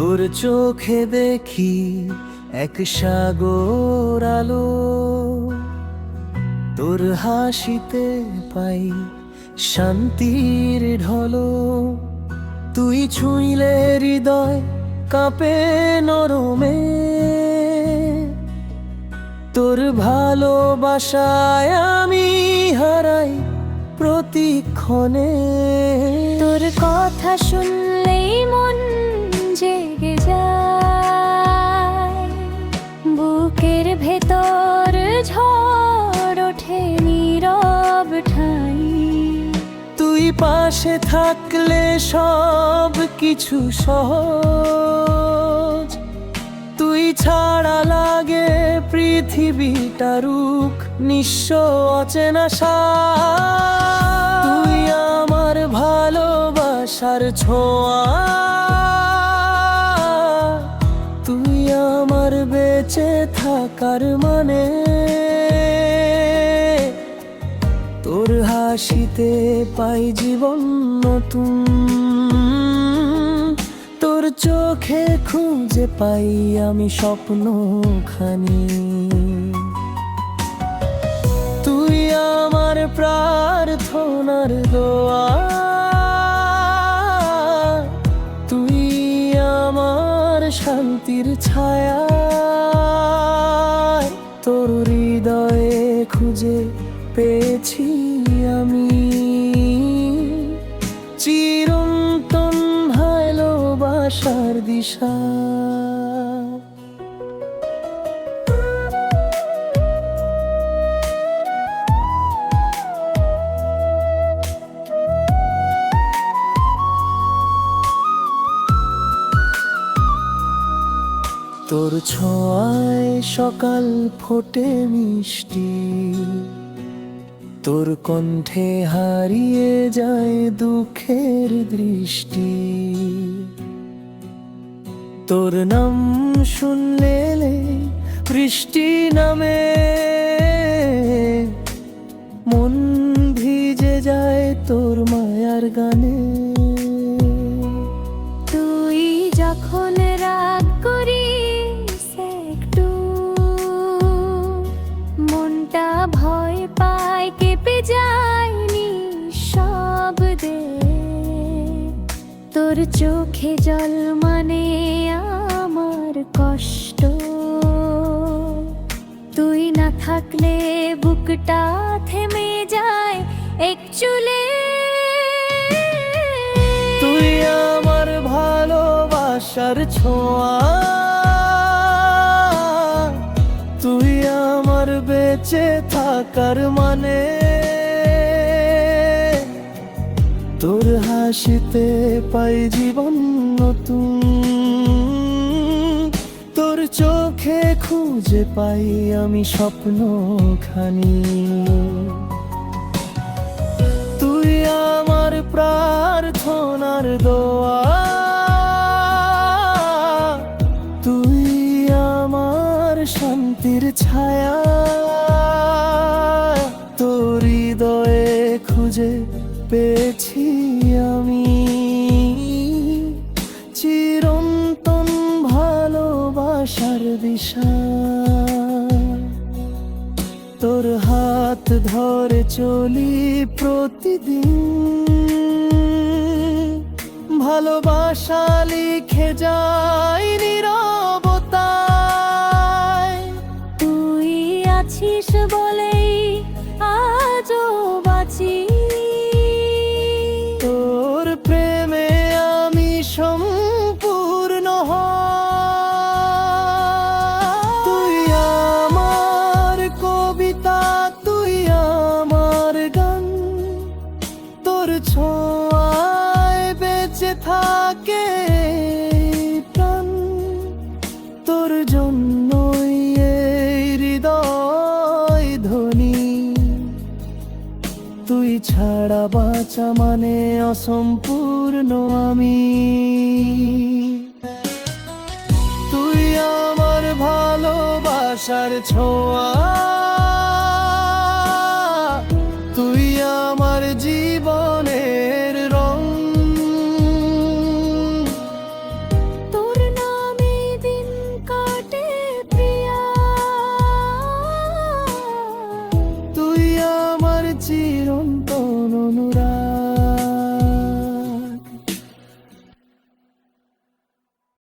তোর চোখে দেখি এক সাগর আলো। তোর হাসিতে পাই শান্তির ঢলো। তুই ছুঁইলে হৃদয় কাঁপে নরমে। তোর ভালোবাসায় আমি হারাই প্রতিক্ষণে। তোর কথা শুনলেই মন জেগে যায়। বুকের ভেতর ঝড় ওঠে নীরব ঠাই। তুই পাশে থাকলে সব কিছু সহজ। তুই ছাড়া লাগে পৃথিবীটা রুখ, নিঃস্ব অচেনা। তুই আমার ভালোবাসার ছোঁয়া। বেঁচে থাকার মানে তোর হাসিতে পাই জীবন নতুন। তোর চোখে খুঁজে পাই আমি স্বপ্ন খানি তুই আমার প্রার্থনার দোয়া। তুই আমার শান্তির ছায়া। খুঁজে পেয়েছি আমি। চিরন্তন ভালোবাসার দিশা। তোর ছোঁয়ায় সকাল ফোটে মিষ্টি। তোর কণ্ঠে হারিয়ে যায় দুঃখের দৃষ্টি। তোর নাম শুনলে বৃষ্টি নামে। মন ভিজে যায় তোর মায়ার গানে। তুই যখন তোর চোখে জল মানে আমার কষ্ট। তুই না থাকলে বুকটা থেমে যায় এক চুলে। তুই আমার ভালোবাসার ছোঁয়া। তুই আমার বেঁচে থাকার মানে তোর হাসিতে পাই জীবন নতুন। তোর চোখে খুঁজে পাই আমি স্বপ্ন খানি তুই আমার প্রার্থনার দোয়া। তুই আমার শান্তির ছায়া। তোর হৃদয়ে খুঁজে পেয়েছি আমি চিরন্তন ভালোবাসার দিশা। তোর হাত ধরে চলি প্রতিদিন। ভালোবাসা লিখে যাই নীরবতায়। তুই আছিস বলেই ছোঁয়ায় বেঁচে থাকে প্রাণ, তোর জন্যই এই হৃদয় ধ্বনি তুই ছাড়া বাঁচা মানে অসম্পূর্ণ আমি। তুই আমার ভালোবাসার ছোঁয়া